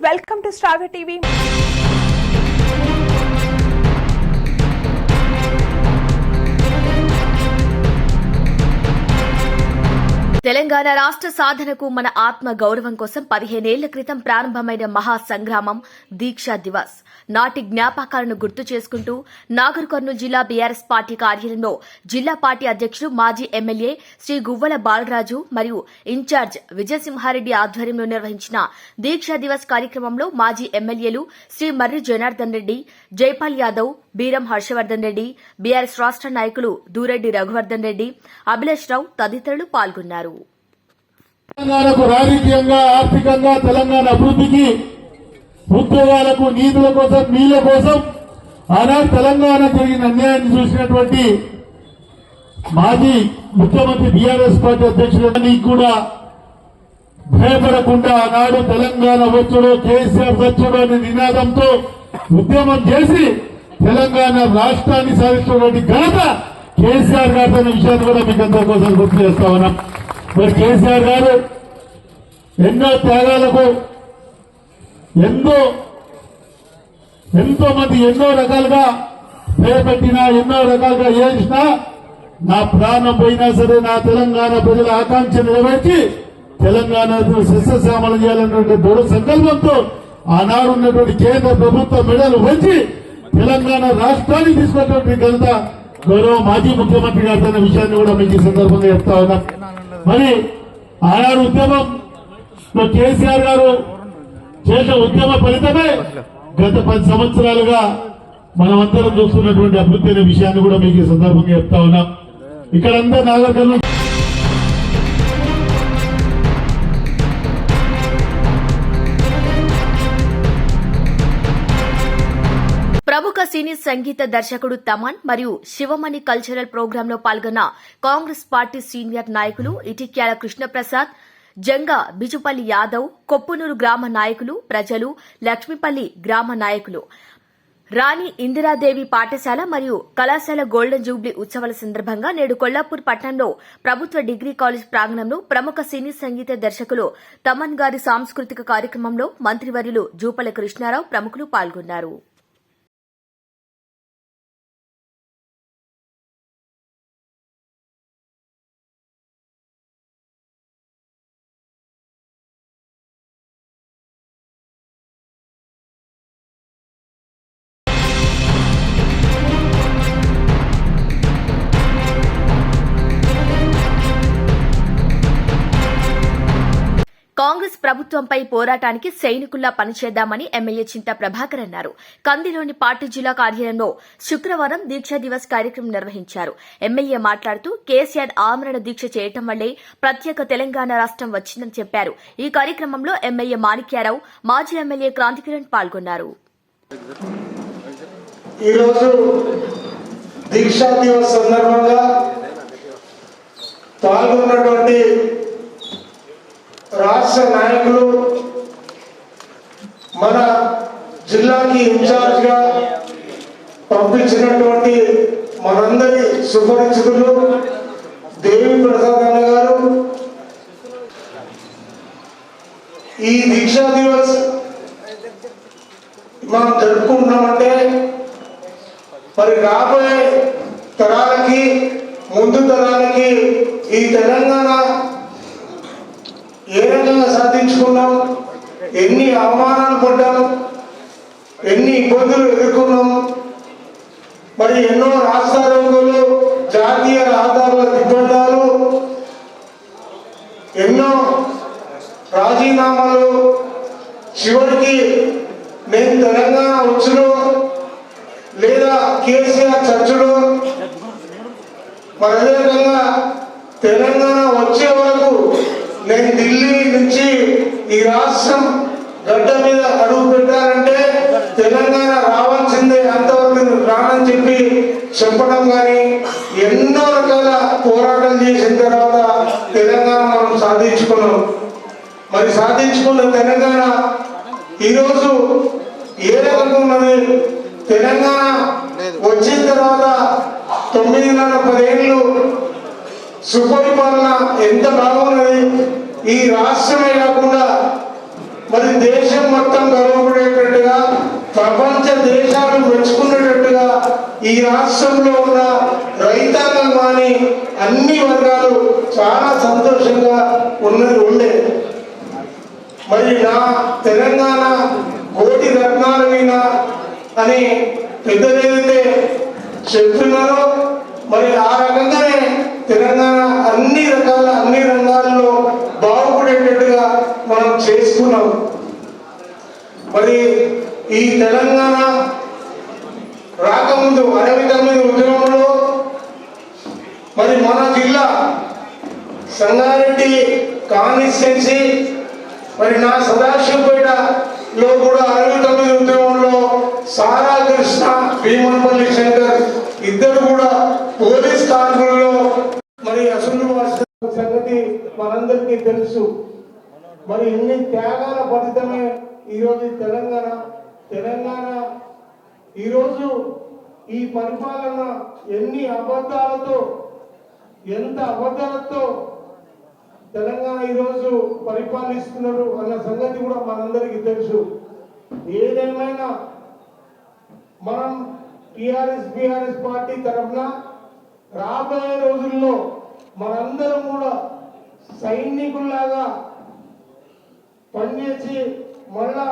welcome to Strava TV. Telangana రాష్ట్ర సాధనకు మన ఆత్మ గౌరవం కోసం పదిహేనేళ్ళ క్రితం ప్రారంభమైన మహా సంగ్రామం దీక్షా దివస్. నాటి జ్ఞాపకాలను గుర్తు చేసుకుంటూ నాగర్ కర్నూలు జిల్లా బీఆర్ఎస్ పార్టీ కార్యాలయంలో జిల్లా పార్టీ అధ్యక్షుడు మాజీ ఎమ్మెల్యే శ్రీ గువ్వల బాలరాజు మరియు ఇన్ఛార్జ్ విజయసింహారెడ్డి ఆధ్వర్యంలో నిర్వహించిన దీక్షా దివస్ కార్యక్రమంలో మాజీ ఎమ్మెల్యేలు శ్రీ మర్రి జనార్దన్ రెడ్డి జైపాల్ యాదవ్ బీరం హర్షవర్దన్ రెడ్డి బీఆర్ఎస్ రాష్ట్ర నాయకులు దూరెడ్డి రఘువర్దన్ రెడ్డి అభిలాష్ రావు తదితరులు పాల్గొన్నారు. తెలంగాణకు రాజకీయంగా ఆర్థికంగా తెలంగాణ అభివృద్ధికి ఉద్యోగాలకు నీతుల కోసం నీళ్ళ కోసం ఆనాడు తెలంగాణ జరిగిన అన్యాయాన్ని చూసినటువంటి మాజీ ముఖ్యమంత్రి బీఆర్ఎస్ పార్టీ అధ్యక్షుడు కూడా భయపడకుండా ఆనాడు తెలంగాణ వచ్చుడు కేసీఆర్ వచ్చుడు అనే నినాదంతో ఉద్యమం చేసి తెలంగాణ రాష్ట్రాన్ని సాధించినటువంటి ఘనత కేసీఆర్ గారు అనే విషయాన్ని కూడా మీకు అందరి కోసం గుర్తు చేస్తా ఉన్నాం. మరి కేసీఆర్ గారు ఎన్నో త్యాగాలకు ఎంతో ఎంతో మంది ఎన్నో రకాలుగా భయపెట్టినా ఎన్నో రకాలుగా చేసినా నా ప్రాణం పోయినా సరే నా తెలంగాణ ప్రజల ఆకాంక్ష నెరవేర్చి తెలంగాణ సస్యశ్యామలం చేయాలన్నటువంటి దృఢ సంకల్పంతో ఆనాడు ఉన్నటువంటి కేంద్ర ప్రభుత్వ మెడలు వచ్చి తెలంగాణ రాష్ట్రాన్ని తీసుకున్నటువంటి ఘనత గౌరవ మాజీ ముఖ్యమంత్రి గారు అన్న విషయాన్ని కూడా మీకు ఈ సందర్భంగా చెప్తా ఉన్నాం. మరి ఆనాడు ఉద్యమం కేసీఆర్ గారు చేసిన ఉద్యమ ఫలితమే గత పది సంవత్సరాలుగా మనమందరం చూస్తున్నటువంటి అభివృద్ధి అనే విషయాన్ని కూడా మీకు ఈ సందర్భంగా చెప్తా ఉన్నాం. ఇక్కడంతా నాగరికర్ణం సినీ సంగీత దర్శకుడు తమన్ మరియు శివమణి కల్చరల్ ప్రోగ్రాంలో పాల్గొన్న కాంగ్రెస్ పార్టీ సీనియర్ నాయకులు ఇటిక్యాల కృష్ణప్రసాద్ జంగా బిజుపల్లి యాదవ్ కొప్పునూరు గ్రామ నాయకులు ప్రజలు లక్ష్మీపల్లి గ్రామ నాయకులు. రాణి ఇందిరాదేవి పాఠశాల మరియు కళాశాల గోల్డెన్ జూబ్లీ ఉత్సవాల సందర్భంగా నేడు కొల్లాపూర్ పట్టణంలో ప్రభుత్వ డిగ్రీ కాలేజ్ ప్రాంగణంలో ప్రముఖ సినీ సంగీత దర్శకులు తమన్ గారి సాంస్కృతిక కార్యక్రమంలో మంత్రివర్యులు జూపల కృష్ణారావు ప్రముఖులు పాల్గొన్నారు. ప్రభుత్వంపై పోరాటానికి సైనికుల్లా పనిచేద్దామని ఎమ్మెల్యే చింత ప్రభాకర్ అన్నారు. కందిలోని పార్టీ జిల్లా కార్యాలయంలో శుక్రవారం దీక్షా దివస్ కార్యక్రమం నిర్వహించారు. ఎమ్మెల్యే మాట్లాడుతూ కేసీఆర్ ఆమరణ దీక్ష చేయటం వల్లే ప్రత్యేక తెలంగాణ రాష్ట్రం వచ్చిందని చెప్పారు. ఈ కార్యక్రమంలో ఎమ్మెల్యే మాణిక్యారావు మాజీ ఎమ్మెల్యే క్రాంతికిరణ్ పాల్గొన్నారు. ఈరోజు దీక్షా దివస్ సందర్భంగా పాల్గొన్నటువంటి రాష్ట్ర నాయకులు మన జిల్లాకి ఇన్ఛార్జ్గా పంపించినటువంటి మనందరి సుపరిచితులు దేవి ప్రసాద్ గారు. ఈ దీక్షా దివస్ మనం జరుపుకుంటున్నామంటే మరి రాబోయే తరాలకి ముందు తరాలకి ఈ తెలంగాణ ఏ రకంగా సాధించుకున్నాం ఎన్ని అవమానాలు పడ్డాము ఎన్ని ఇబ్బందులు ఎదుర్కొన్నాం మరి ఎన్నో రాష్ట్రాలు జాతీయ రహదారుల దిగ్బంధాలు ఎన్నో రాజీనామాలు చివరికి నేను తెలంగాణ వచ్చును లేదా కేసీఆర్ చర్చలో మరి అదేవిధంగా తెలంగాణ వచ్చే వరకు నేను ఢిల్లీ నుంచి ఈ రాష్ట్రం గడ్డ మీద అడుగు పెట్టాలంటే తెలంగాణ రావాల్సిందే అంతవరకు నేను రానని చెప్పి చెప్పడం కానీ ఎన్నో రకాల పోరాటం చేసిన తర్వాత తెలంగాణ మనం సాధించుకున్నాం. మరి సాధించుకున్న తెలంగాణ ఈరోజు ఏ రకంగా ఉన్నది? తెలంగాణ వచ్చిన తర్వాత తొమ్మిదిన్నర పదేళ్ళు సుపరిపాలన ఎంత బాగున్నది? ఈ రాష్ట్రమే కాకుండా మరి దేశం మొత్తం గర్వపడేటట్టుగా ప్రపంచ దేశాలు మెచ్చుకునేటట్టుగా ఈ రాష్ట్రంలో ఉన్న రైతాంగం కానీ అన్ని వర్గాలు చాలా సంతోషంగా ఉన్నది ఉండే. మరి నా తెలంగాణ కోటి రత్నాల మీద అని పెద్దలు ఏదైతే చెప్తున్నారో మరి ఆ రకంగా తెలంగాణ అన్ని రకాల అన్ని రంగాల్లో బాగుపడేటట్టుగా మనం చేసుకున్నాం. మరి ఈ తెలంగాణ రాకముందు అరవై తొమ్మిది ఉద్యమంలో మరి మన జిల్లా సంగారెడ్డి కాన్స్టిట్యున్సీ మరి నా సదాశివపేటలో కూడా అరవై తొమ్మిది ఉద్యమంలో సారా కృష్ణ భీమన్పల్లి శంకర్ ఇద్దరు కూడా పోలీస్ కార్మికుల్లో మరి అసలు వాసిన సంగతి అందరికీ తెలుసు. మరి ఎన్ని త్యాగాల ఫలితమే ఈరోజు తెలంగాణ? తెలంగాణ ఈరోజు ఈ పరిపాలన ఎన్ని అబద్ధాలతో ఎంత అబద్ధాలతో తెలంగాణ ఈరోజు పరిపాలిస్తున్నారు అన్న సంగతి కూడా మనందరికీ తెలుసు. ఏదేమైనా మనం టిఆర్ఎస్ బిఆర్ఎస్ పార్టీ తరఫున రాబోయే రోజుల్లో మనందరం కూడా సైనికుల్లాగా పనిచేసి మళ్ళా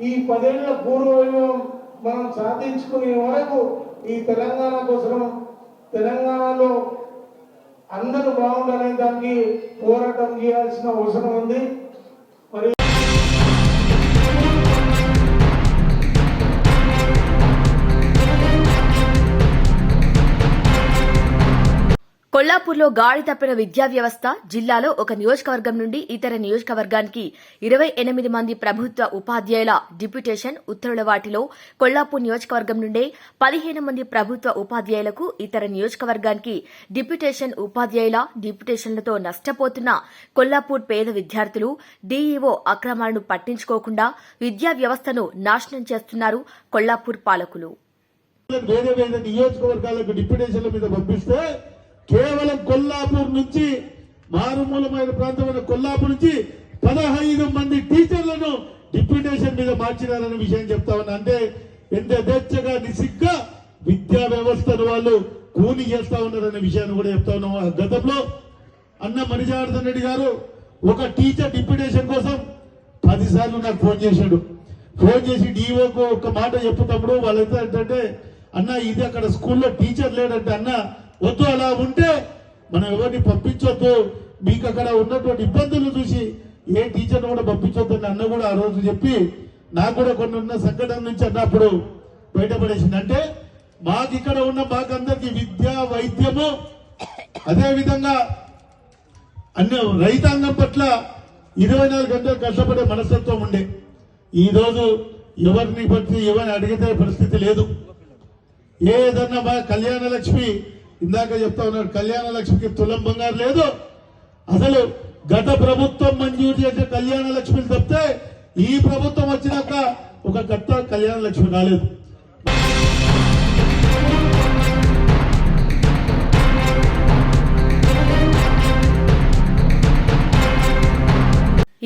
ఈ పదేళ్ళ పూర్వవైభవం మనం సాధించుకునే వరకు ఈ తెలంగాణ కోసం తెలంగాణలో అందరూ బాగుండాలనే దానికి పోరాటం చేయాల్సిన అవసరం ఉంది. కొల్లాపూర్లో గాడి తప్పిన విద్యా వ్యవస్థ జిల్లాలో ఒక నియోజకవర్గం నుండి ఇతర నియోజకవర్గానికి ఇరవై ఎనిమిది మంది ప్రభుత్వ ఉపాధ్యాయుల డిప్యుటేషన్ ఉత్తర్వుల వాటిలో కొల్లాపూర్ నియోజకవర్గం నుండే పదిహేను మంది ప్రభుత్వ ఉపాధ్యాయులకు ఇతర నియోజకవర్గానికి డిప్యుటేషన్ ఉపాధ్యాయుల డిప్యుటేషన్లతో నష్టపోతున్న కొల్లాపూర్ పేద విద్యార్థులు డీఈఓ అక్రమాలను పట్టించుకోకుండా విద్యా వ్యవస్థను నాశనం చేస్తున్నారు కొల్లాపూర్ పాలకులు. వేరే వేరే నియోజకవర్గాలకు డిప్యుటేషన్ల మీద పంపిస్తే కేవలం కొల్లాపూర్ నుంచి మారుమూలమైన ప్రాంతమైన కొల్లాపూర్ నుంచి పదహైదు మంది టీచర్లను డిప్యూటేషన్ మీద మార్చినారనే విషయం చెప్తా ఉన్నా. అంటే ఎంత యథేచ్ఛగా నిసిగ్గా విద్యా వ్యవస్థను వాళ్ళు కూని చేస్తా ఉన్నారనే విషయాన్ని కూడా చెప్తా ఉన్నాం. గతంలో అన్న మణిజార్దన్ రెడ్డి గారు ఒక టీచర్ డిప్యూటేషన్ కోసం పదిసార్లు నాకు ఫోన్ చేశాడు. ఫోన్ చేసి డిఓకు ఒక మాట చెప్పుతప్పుడు వాళ్ళైతే ఏంటంటే అన్న ఇది అక్కడ స్కూల్లో టీచర్ లేడంటే అన్న వద్దు అలా ఉంటే మనం ఎవరిని పంపించొద్దు. మీకు అక్కడ ఉన్నటువంటి ఇబ్బందులు చూసి ఏ టీచర్ని కూడా పంపించొద్దు అని అన్న కూడా ఆ రోజు చెప్పి నాకు కూడా కొన్ని ఉన్న సంఘటన నుంచి అన్నప్పుడు బయటపడేసింది. అంటే మాకు ఇక్కడ ఉన్న మాకందరికి విద్య వైద్యము అదేవిధంగా అన్ని రైతాంగం పట్ల ఇరవై నాలుగు గంటలు కష్టపడే మనస్తత్వం ఉండే. ఈరోజు ఎవరిని బట్టి ఎవరిని అడిగితే పరిస్థితి లేదు. ఏదన్నా మా కళ్యాణ లక్ష్మి ఇందాక చెప్తా ఉన్నాడు కళ్యాణ లక్ష్మికి తులం బంగారు లేదు. అసలు గత ప్రభుత్వం మంజూరు చేసే కళ్యాణ లక్ష్మిని తప్పితే ఈ ప్రభుత్వం వచ్చినాక ఒక గత కళ్యాణ లక్ష్మి రాలేదు.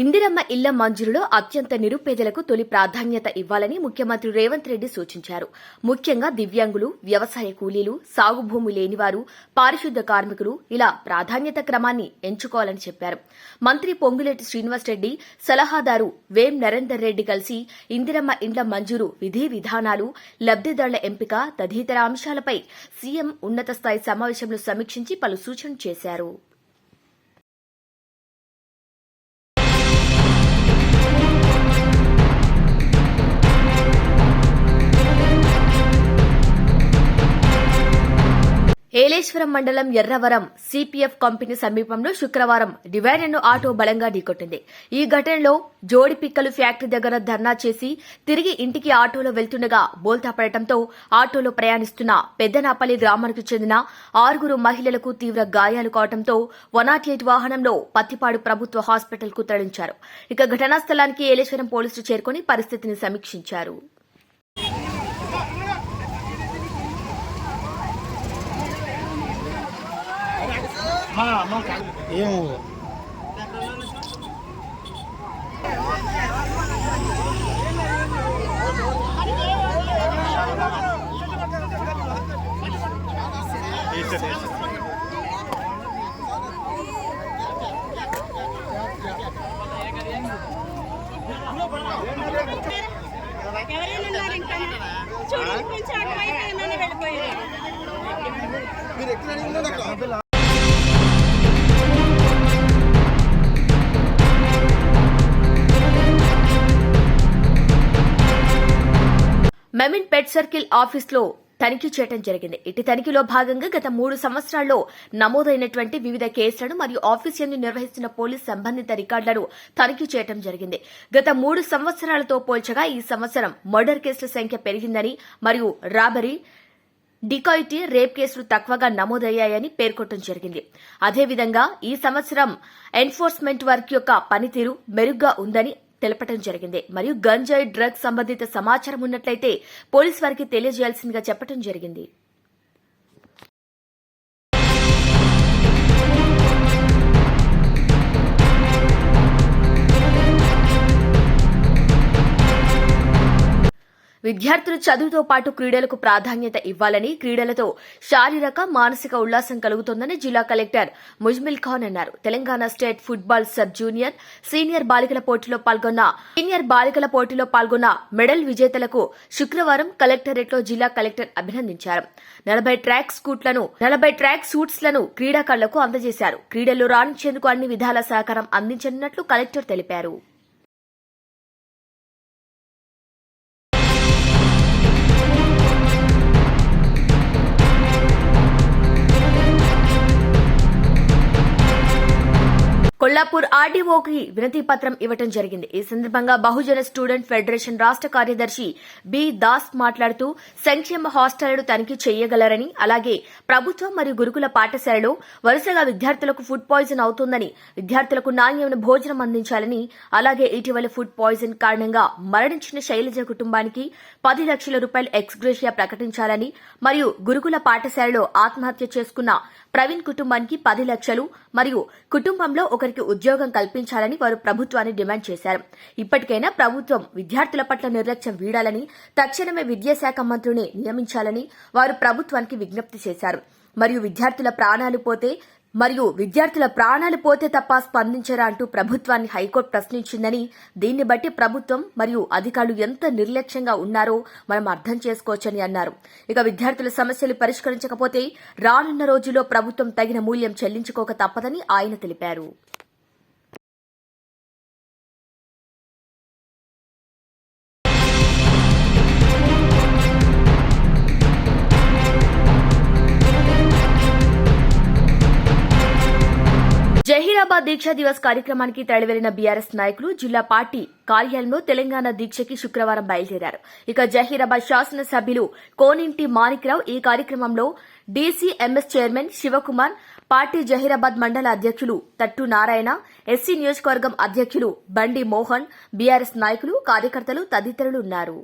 ఇందిరమ్మ ఇళ్ళ మంజూరులో అత్యంత నిరుపేదలకు తొలి ప్రాధాన్యత ఇవ్వాలని ముఖ్యమంత్రి రేవంత్ రెడ్డి సూచించారు. ముఖ్యంగా దివ్యాంగులు వ్యవసాయ కూలీలు సాగుభూమి లేనివారు పారిశుద్ధ్య కార్మికులు ఇలా ప్రాధాన్యత క్రమాన్ని ఎంచుకోవాలని చెప్పారు. మంత్రి పొంగులేటి శ్రీనివాసరెడ్డి సలహాదారు వేం నరేందర్ రెడ్డి కలిసి ఇందిరమ్మ ఇండ్ల మంజూరు విధి విధానాలు లబ్దిదారుల ఎంపిక తదితర అంశాలపై సీఎం ఉన్నత స్థాయి సమావేశంలో సమీక్షించి పలు సూచనలు చేశారు. ఏలేశ్వరం మండలం ఎర్రవరం సిపిఎఫ్ కంపెనీ సమీపంలో శుక్రవారం డివైడర్ను ఆటో బలంగా ఢీకొట్టింది. ఈ ఘటనలో జోడి పిక్కలు ఫ్యాక్టరీ దగ్గర ధర్నా చేసి తిరిగి ఇంటికి ఆటోలో వెళ్తుండగా బోల్తా పడటంతో ఆటోలో ప్రయాణిస్తున్న పెద్దనాపల్లి గ్రామానికి చెందిన ఆరుగురు మహిళలకు తీవ్ర గాయాలు కావడంతో వన్ నాట్ ఎయిట్ వాహనంలో పత్తిపాడు ప్రభుత్వ హాస్పిటల్కు తరలించారు. ఇక ఘటనా స్థలానికి ఏలేశ్వరం పోలీసులు చేరుకుని పరిస్థితిని సమీక్షించారు. 啊啦，冇搞。耶。మెమిన్ పెట్ సర్కిల్ ఆఫీస్లో తనిఖీ చేయడం జరిగింది. ఇటు తనిఖీలో భాగంగా గత మూడు సంవత్సరాల్లో నమోదైనటువంటి వివిధ కేసులను మరియు ఆఫీస్ నిర్వహిస్తున్న పోలీస్ సంబంధిత రికార్డులను తనిఖీ చేయడం జరిగింది. గత మూడు సంవత్సరాలతో పోల్చగా ఈ సంవత్సరం మర్డర్ కేసుల సంఖ్య పెరిగిందని మరియు రాబరీ డికాయిటీ రేప్ కేసులు తక్కువగా నమోదయ్యాయని పేర్కొనడం జరిగింది. అదేవిధంగా ఈ సంవత్సరం ఎన్ఫోర్స్మెంట్ వర్క్ యొక్క పనితీరు మెరుగ్గా ఉందని తెలపడం జరిగింది. మరియు గంజాయి డ్రగ్స్ సంబంధిత సమాచారం ఉన్నట్లయితే పోలీస్ వారికి తెలియజేయాల్సిందిగా చెప్పడం జరిగింది. విద్యార్థులు చదువుతో పాటు క్రీడలకు ప్రాధాన్యత ఇవ్వాలని క్రీడలతో శారీరక మానసిక ఉల్లాసం కలుగుతోందని జిల్లా కలెక్టర్ ముజ్మిల్ ఖాన్ అన్నారు. Telangana state football sub junior senior బాలికల పోటీలో పాల్గొన్న సీనియర్ బాలికల పోటీలో పాల్గొన్న మెడల్ విజేతలకు శుక్రవారం కలెక్టరేట్లో జిల్లా కలెక్టర్ అభినందించారు. నలభై ట్రాక్ స్కూట్లను నలభై ట్రాక్ సూట్స్లను క్రీడాకారులకు అందజేశారు. క్రీడలు రాణించేందుకు అన్ని విధాల సహకారం అందించనున్నట్లు కలెక్టర్ తెలిపారు. కొల్లాపూర్ ఆర్డీఓకి వినతి పత్రం ఇవ్వటం జరిగింది. ఈ సందర్భంగా బహుజన స్టూడెంట్ ఫెడరేషన్ రాష్ట్ర కార్యదర్శి బి దాస్ మాట్లాడుతూ సంక్షేమ హాస్టళ్ళను తనిఖీ చేయగలరని అలాగే ప్రభుత్వం మరియు గురుకుల పాఠశాలలో వరుసగా విద్యార్థులకు ఫుడ్ పాయిజన్ అవుతోందని విద్యార్థులకు నాణ్యమైన భోజనం అందించాలని అలాగే ఇటీవల ఫుడ్ పాయిజన్ కారణంగా మరణించిన శైలజ కుటుంబానికి పది లక్షల రూపాయల ఎక్స్గ్రేషియా ప్రకటించాలని మరియు గురుకుల పాఠశాలలో ఆత్మహత్య చేసుకున్న ప్రవీణ్ కుటుంబానికి పది లక్షలు మరియు కుటుంబంలో ఒకరికి ఉద్యోగం కల్పించాలని వారు ప్రభుత్వాన్ని డిమాండ్ చేశారు. ఇప్పటికైనా ప్రభుత్వం విద్యార్థుల పట్ల నిర్లక్ష్యం వీడాలని తక్షణమే విద్యాశాఖ మంత్రిని నియమించాలని వారు ప్రభుత్వానికి విజ్ఞప్తి చేశారు. మరియు విద్యార్థుల ప్రాణాలు పోతే మరియు విద్యార్థుల ప్రాణాలు పోతే తప్ప స్పందించరా అంటూ ప్రభుత్వాన్ని హైకోర్టు ప్రశ్నించిందని దీన్ని బట్టి ప్రభుత్వం మరియు అధికారులు ఎంత నిర్లక్ష్యంగా ఉన్నారో మనం అర్థం చేసుకోవచ్చని అన్నారు. ఇక విద్యార్థుల సమస్యలు పరిష్కరించకపోతే రానున్న రోజుల్లో ప్రభుత్వం తగిన మూల్యం చెల్లించుకోక తప్పదని ఆయన తెలిపారు. హైదరాబాద్ దీక్షా దివస్ కార్యక్రమానికి తరలివెళ్ళిన బీఆర్ఎస్ నాయకులు జిల్లా పార్టీ కార్యాలయంలో తెలంగాణ దీక్షకి శుక్రవారం బయలుదేరారు. ఇక జహీరాబాద్ శాసనసభ్యులు కోనింటి మాణిక్రావు ఈ కార్యక్రమంలో DCMS chairman Shivakumar party Zaheerabad మండల అధ్యక్షులు తట్టు నారాయణ ఎస్సీ నియోజకవర్గం అధ్యక్షులు బండి మోహన్ బీఆర్ఎస్ నాయకులు కార్యకర్తలు తదితరులు ఉన్నారు.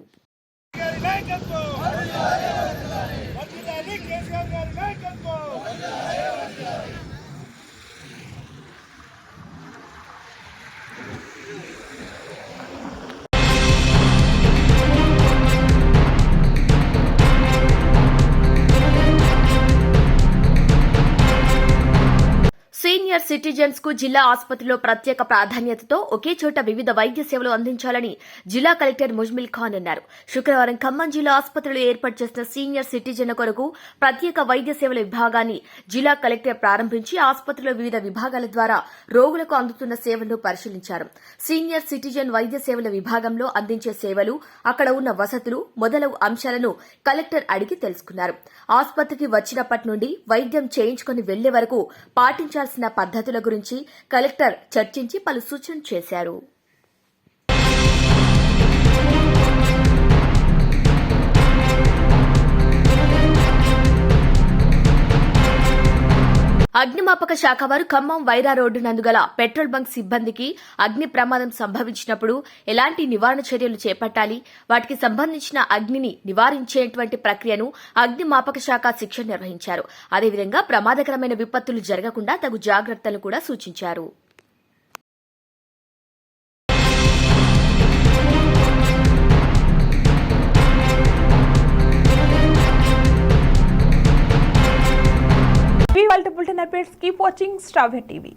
సీనియర్ సిటిజన్స్కు జిల్లా ఆసుపత్రిలో ప్రత్యేక ప్రాధాన్యతతో ఒకే చోట వివిధ వైద్య సేవలు అందించాలని జిల్లా కలెక్టర్ ముజ్మిల్ ఖాన్ అన్నారు. శుక్రవారం ఖమ్మం జిల్లా ఆసుపత్రిలో ఏర్పాటు చేసిన సీనియర్ సిటిజన్ల కొరకు ప్రత్యేక వైద్య సేవల విభాగాన్ని జిల్లా కలెక్టర్ ప్రారంభించి ఆసుపత్రిలో వివిధ విభాగాల ద్వారా రోగులకు అందుతున్న సేవలను పరిశీలించారు. సీనియర్ సిటిజన్ వైద్య సేవల విభాగంలో అందించే సేవలు అక్కడ ఉన్న వసతులు మొదలగు అంశాలను కలెక్టర్ అడిగి తెలుసుకున్నారు. ఆసుపత్రికి వచ్చినప్పటి నుండి వైద్యం చేయించుకుని వెళ్ళే వరకు పాటించాల్సిన పద్ధతుల గురించి కలెక్టర్ చర్చించి పలు సూచనలు చేశారు. అగ్నిమాపక శాఖ వారు ఖమ్మం వైరా రోడ్డు నందుగల పెట్రోల్ బంక్ సిబ్బందికి అగ్ని ప్రమాదం సంభవించినప్పుడు ఎలాంటి నివారణ చర్యలు చేపట్టాలి? వాటికి సంబంధించిన అగ్నిని నివారించేటువంటి ప్రక్రియను అగ్నిమాపక శాఖ శిక్షణ నిర్వహించారు. అదేవిధంగా ప్రమాదకరమైన విపత్తులు జరగకుండా తగు జాగ్రత్తలు కూడా సూచించారు. ఇవి వాళ్ళ bulletin updates keep watching strawberry TV.